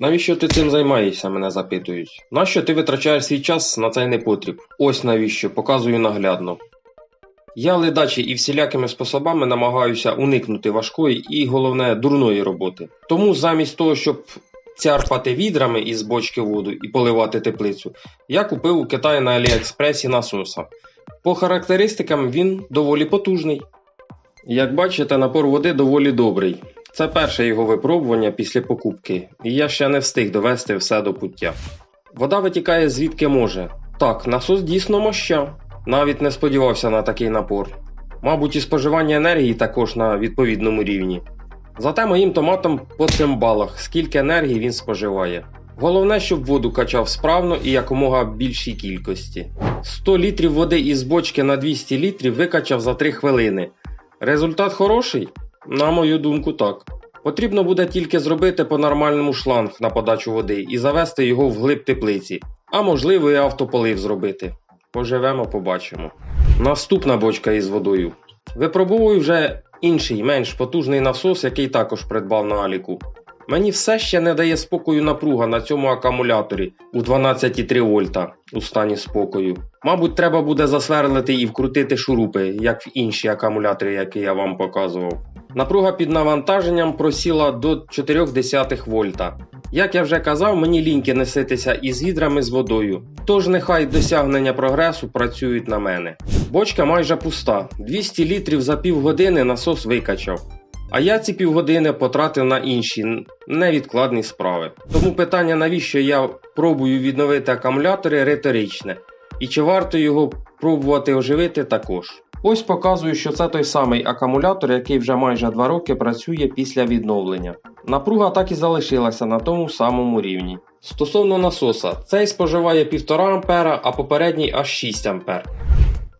Навіщо ти цим займаєшся, мене запитують. Нащо ти витрачаєш свій час на цей непотріб? Ось навіщо, показую наглядно. Я ледачі і всілякими способами намагаюся уникнути важкої і, головне, дурної роботи. Тому замість того, щоб цярпати відрами із бочки воду і поливати теплицю, я купив у Китаї на Аліекспресі насоса. По характеристикам він доволі потужний. Як бачите, напор води доволі добрий. Це перше його випробування після покупки, і я ще не встиг довести все до пуття. Вода витікає звідки може. Так, насос дійсно моща. Навіть не сподівався на такий напор. Мабуть, і споживання енергії також на відповідному рівні. Зате моїм томатам по цим балах, скільки енергії він споживає. Головне, щоб воду качав справно і якомога більшій кількості. 100 літрів води із бочки на 200 літрів викачав за 3 хвилини. Результат хороший? На мою думку, так. Потрібно буде тільки зробити по нормальному шланг на подачу води і завести його вглиб теплиці, а можливо і автополив зробити. Поживемо, побачимо. Наступна бочка із водою. Випробовую вже інший, менш потужний насос, який також придбав на Аліку. Мені все ще не дає спокою напруга на цьому акумуляторі у 12,3 вольта у стані спокою. Мабуть, треба буде засверлити і вкрутити шурупи, як в інші акумулятори, які я вам показував. Напруга під навантаженням просіла до 0,4 вольта. Як я вже казав, мені ліньки носитися із відрами з водою, тож нехай досягнення прогресу працюють на мене. Бочка майже пуста, 200 літрів за півгодини насос викачав. А я ці півгодини потратив на інші невідкладні справи. Тому питання, навіщо я пробую відновити акумулятори, риторичне. І чи варто його пробувати оживити також. Ось показую, що це той самий акумулятор, який вже майже 2 роки працює після відновлення. Напруга так і залишилася на тому самому рівні. Стосовно насоса, цей споживає 1,5 А, а попередній аж 6 А.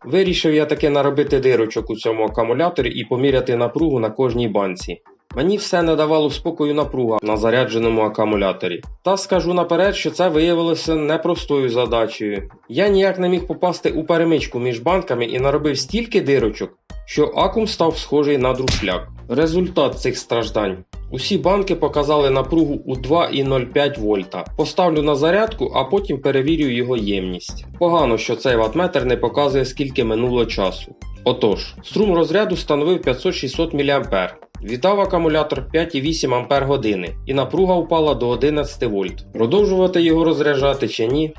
Вирішив я таки наробити дирочок у цьому акумуляторі і поміряти напругу на кожній банці. Мені все не давало спокою напруга на зарядженому акумуляторі. Та скажу наперед, що це виявилося непростою задачею. Я ніяк не міг попасти у перемичку між банками і наробив стільки дирочок, що акум став схожий на друшляк. Результат цих страждань. Усі банки показали напругу у 2,05 вольта. Поставлю на зарядку, а потім перевірю його ємність. Погано, що цей ватметр не показує скільки минуло часу. Отож, струм розряду становив 500-600 мА. Віддав акумулятор 5,8 Ампер години і напруга впала до 11 вольт. Продовжувати його розряджати чи ні?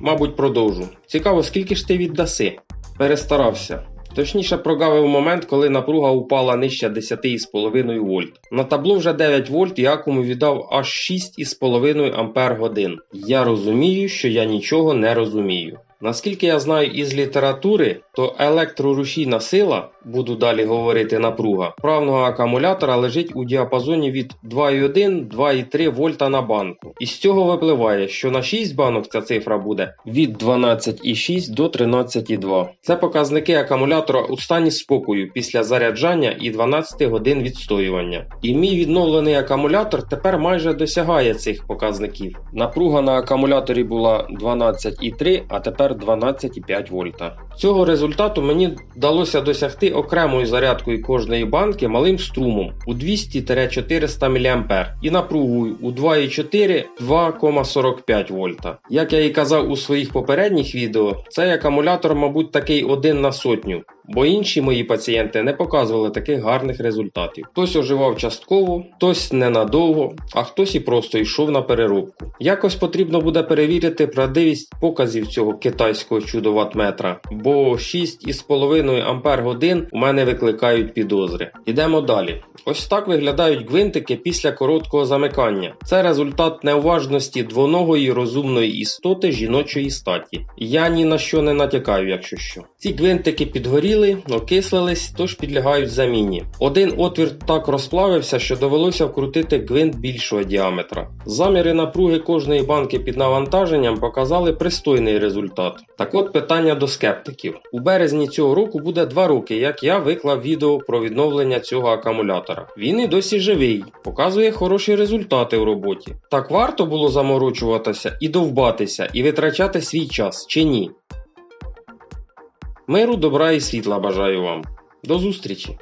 Мабуть, продовжу. Цікаво, скільки ж ти віддаси? Перестарався. Точніше прогавив момент, коли напруга упала нижче 10,5 вольт. На табло вже 9 вольт і акуму віддав аж 6,5 ампер годин. Я розумію, що я нічого не розумію. Наскільки я знаю із літератури, то електрорушійна сила, буду далі говорити напруга, правного акумулятора лежить у діапазоні від 2,1-2,3 вольта на банку. Із цього випливає, що на 6 банок ця цифра буде від 12,6 до 13,2. Це показники акумулятора у стані спокою після заряджання і 12 годин відстоювання. І мій відновлений акумулятор тепер майже досягає цих показників. Напруга на акумуляторі була 12,3, а тепер 12,5 вольта. Цього результату мені вдалося досягти окремою зарядкою кожної банки малим струмом у 200-400 мА і напругою у 2,4 2,45 вольта. Як я і казав у своїх попередніх відео, цей акумулятор, мабуть, такий один на сотню. Бо інші мої пацієнти не показували таких гарних результатів. Хтось оживав частково, хтось ненадовго, а хтось і просто йшов на переробку. Якось потрібно буде перевірити правдивість показів цього китайського чудо ватметра, бо 6,5 ампер годин у мене викликають підозри. Ідемо далі. Ось так виглядають гвинтики після короткого замикання. Це результат неуважності двоногої розумної істоти жіночої статі. Я ні на що не натякаю, якщо що. Ці гвинтики підгоріли, окислились, тож підлягають заміні. Один отвір так розплавився, що довелося вкрутити гвинт більшого діаметра. Заміри напруги кожної банки під навантаженням показали пристойний результат. Так от питання до скептиків. У березні цього року буде 2 роки, як я виклав відео про відновлення цього акумулятора. Він і досі живий, показує хороші результати у роботі. Так варто було заморочуватися і довбатися, і витрачати свій час чи ні? Миру, добра і світла бажаю вам. До зустрічі!